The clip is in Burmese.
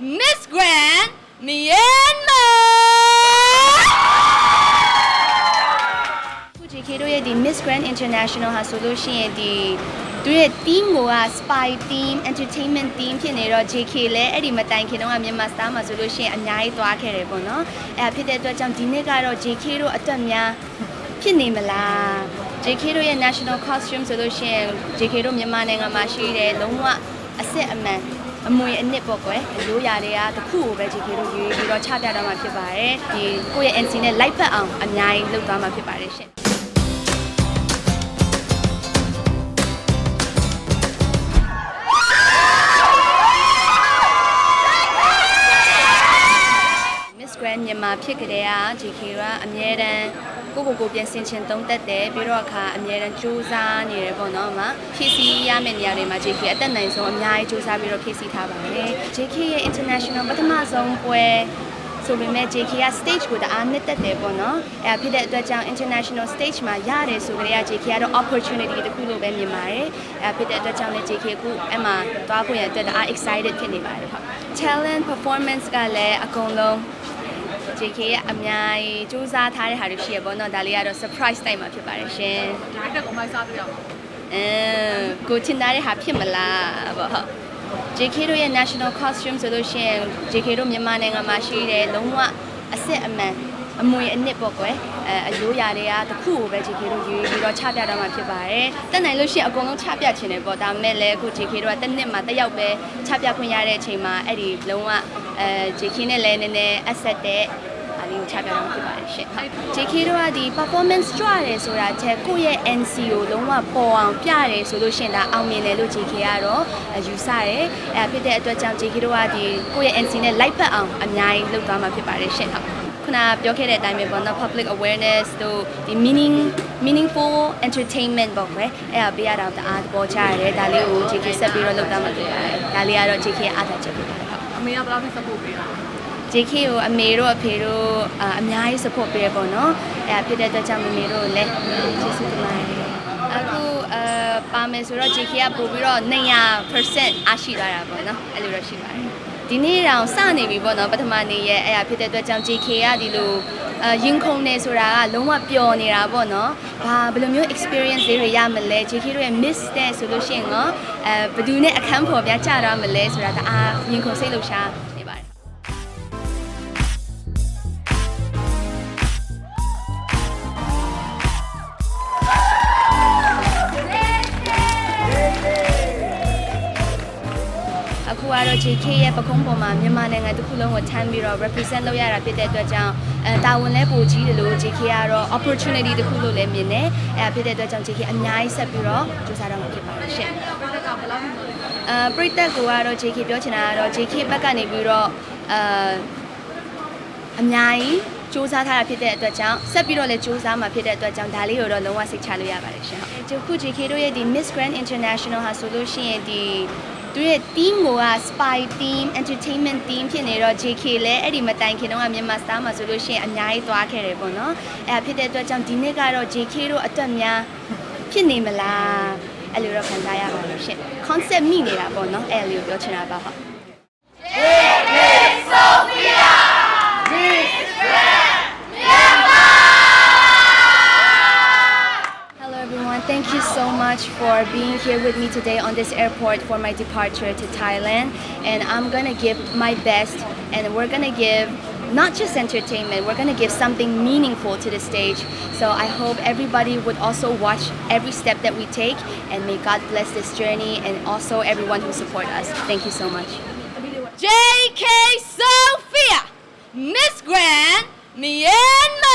Miss Grand Myanmar ခု JK တို့ရဲ့ဒီ Miss Grand International ဟာဆိုလို့ရှိရင်ဒီသူရဲ့ team ကိုက spy team entertainment team ဖြစ်နေတော့ JK လည်းအဲ့ဒီမတိုင်ခင်တော့ကမြန်မာ star မှာဆိုလို့ရှိရင်အများကြီးသွားခဲ့တယ်ပေါ့နော်အဲ့ဒါဖြစ်တဲ့အတွက်ကြောင့်ဒီနေ့ကတော့ JK တို့အတွက်များဖြစ်နေမလား JK တို့ရဲ့ national costume ဆိုလို့ရှိရင် JK တို့မြန်မာနိုင်ငံမှာရှိတဲ့လုံးဝအစ်စ်အမှန် အမွေအနှစ်ပေါ့ကွယ်အရိုးရာတွေကတစ်ခုကိုပဲ JK တို့ရွေးပြီးတော့ချပြတော့မှာဖြစ်ပါတယ်ဒီကိုယ့်ရဲ့ NC နဲ့ light ပတ်အောင်အများကြီးလုပ်သွားမှာဖြစ်ပါတယ်ရှင် Miss Grand မြန်မာဖြစ်ကြတဲ့က JK ကအမြဲတမ်း ကိုကိုကိုပြင်ဆင်ချင်သုံးသက်တယ်ပြီးတော့အခါအမြဲတမ်းစူးစမ်းနေတယ်ပေါ့နော်အမဖြည့်ဆည်းရမယ့်နေရာတွေမှာ JK အသက်နိုင်ဆုံးအများကြီးစူးစမ်းပြီးတော့ဖြည့်ဆည်းထားပါတယ် JK ရဲ့ international ပထမဆုံးပွဲဆိုပေမဲ့ JK က stage ကိုတအားနှစ်သက်တယ်ပေါ့နော်အဲဒါဖြစ်တဲ့အတွက်ကြောင့် international stage မှာရတယ်ဆိုကြတဲ့က JK ကတော့ opportunity တစ်ခုလို့ပဲမြင်ပါတယ်အဲဒါဖြစ်တဲ့အတွက်ကြောင့်လည်း JK အခုအဲ့မှာသွားဖို့ရန်အတွက်တအား excited ဖြစ်နေပါတယ်ဟုတ် talent performance ကလည်းအကုန်လုံး JK ရဲ့အများကြီးစူးစမ်းထားတဲ့ဟာတွေရှိရပေါ့နော်ဒါလေးကတော့ surprise တိုက်မှာဖြစ်ပါတယ်ရှင်ဒါတက်ကိုမိုက်စားပြရအောင်အဲကိုချင်သားတဲ့ဟာဖြစ်မလားပေါ့ဟုတ် JK တို့ရဲ့ national costume ဆိုလို့ရှိရင် JK တို့မြန်မာနိုင်ငံမှာရှိတဲ့လုံးဝအစ်စ်အမှန် အမွေအနှစ်ပေါ့ကွယ်အဲအရိုးရာတွေကတစ်ခုကိုပဲ JK တို့ရွေးပြီးတော့ချပြတော့မှာဖြစ်ပါတယ်တက်နိုင်လို့ရှိရင်အကုန်လုံးချပြချင်တယ်ပေါ့ဒါပေမဲ့လည်းအခု JK တို့ကတစ်နှစ်မှာတစ်ယောက်ပဲချပြခွင့်ရတဲ့အချိန်မှာအဲ့ဒီလုံးဝအဲ JK နဲ့လည်းနည်းနည်း asset တဲ့အားလေးကိုချပြတော့မှာဖြစ်ပါတယ်ရှင့်ဟုတ် JK တို့ကဒီ performance ကြွတယ်ဆိုတာချက်ကိုယ့်ရဲ့ NC ကိုလုံးဝပေါ်အောင်ပြတယ်ဆိုလို့ရှိရင်ဒါအောင်မြင်တယ်လို့ JK ကတော့အယူဆတယ်အဲဖြစ်တဲ့အတွက်ကြောင့် JK တို့ကဒီကိုယ့်ရဲ့ NC နဲ့ light ပတ်အောင်အများကြီးလုပ်သွားမှာဖြစ်ပါတယ်ရှင့်ဟုတ် ခုနပြောခဲ့တဲ့အတိုင်းပဲပေါ့နော် public awareness တို့ဒီ meaning meaningful entertainment ပေါ့ကွယ်အဲ့ဒါပေးရတာတအားသဘောကျရတယ်ဒါလေးကို JK ဆက်ပြီးတော့လုပ်သွားမှာဖြစ်ပါတယ်ဒါလေးကတော့ JK ရဲ့အားသာချက်ဖြစ်ပါတယ်ဟုတ်အမေကဘယ်လောက်ထိ support ပေးတာ JK ကိုအမေတို့အဖေတို့အာအများကြီး support ပေးရပေါ့နော်အဲဒါဖြစ်တဲ့အတွက်ကြောင့်မမေတို့လည်းကျေးဇူးတင်ပါတယ်အခုအာပါမယ်ဆိုတော့ JK ကပို့ပြီးတော့200%အားရှိသွားတာပေါ့နော်အဲ့လိုတော့ရှိပါတယ် ဒီနေ့တောင်စနေပြီပေါ့နော်ပထမနေ့ရဲ့အဲ့ဒါဖြစ်တဲ့အတွက်ကြောင့် JK ကဒီလိုအာရင်ခုန်နေဆိုတာကလုံးဝပျော်နေတာပေါ့နော်။ဘာဘယ်လိုမျိုး experience လေးတွေရမလဲ JK တို့ရဲ့ miss တဲ့ဆိုလို့ရှိရင်တော့အဲဘယ်သူနဲ့အခန်းဖော်ပြကြရမလဲဆိုတာတအားရင်ခုန်စိတ်လှုပ်ရှား ကတော့ JK ရဲ့ပကုံးပေါ်မှာမြန်မာနိုင်ငံတစ်ခုလုံးကိုထမ်းပြီးတော့ represent လုပ်ရတာဖြစ်တဲ့အတွက်ကြောင့်အဲတာဝန်လဲပိုကြီးတယ်လို့ JK ကတော့ opportunity တစ်ခုလို့လည်းမြင်တယ်အဲဒါဖြစ်တဲ့အတွက်ကြောင့် JK အများကြီးဆက်ပြီးတော့ကြိုးစားတော့မှာဖြစ်ပါတယ်ရှင့်ပြတက်ကဘယ်လောက်ထိအဲပရိသတ်ကတော့ JK ပြောချင်တာကတော့ JK ဘက်ကနေပြီးတော့အဲအများကြီးစူးစမ်းထားတာဖြစ်တဲ့အတွက်ကြောင့်ဆက်ပြီးတော့လည်းစူးစမ်းမှာဖြစ်တဲ့အတွက်ကြောင့်ဒါလေးကိုတော့လုံးဝစိတ်ချလို့ရပါတယ်ရှင်ဟုတ်ဒီခု JK တို့ရဲ့ဒီ Miss Grand International ဟာဆိုလို့ရှိရင်ဒီ သူရဲ့ team ကိုက spy team entertainment team ဖြစ်နေတော့ JK လည်းအဲ့ဒီမတိုင်ခင်တော့ကမြန်မာ star မှာဆိုလို့ရှိရင်အများကြီးသွားခဲ့တယ်ပေါ့နော်အဲ့ဒါဖြစ်တဲ့အတွက်ကြောင့်ဒီနေ့ကတော့ JK တို့အတွက်များဖြစ်နေမလားအဲ့လိုတော့ခံစားရပါတယ်ရှင် concept မိနေတာပေါ့နော်အဲ့လိုပြောချင်တာပါဟုတ် much for being here with me today on this airport for my departure to Thailand. And I'm gonna give my best, and we're gonna give not just entertainment, we're gonna give something meaningful to the stage. So I hope everybody would also watch every step that we take, and may God bless this journey and also everyone who support us. Thank you so much. JK Sophia Miss Grand Myanmar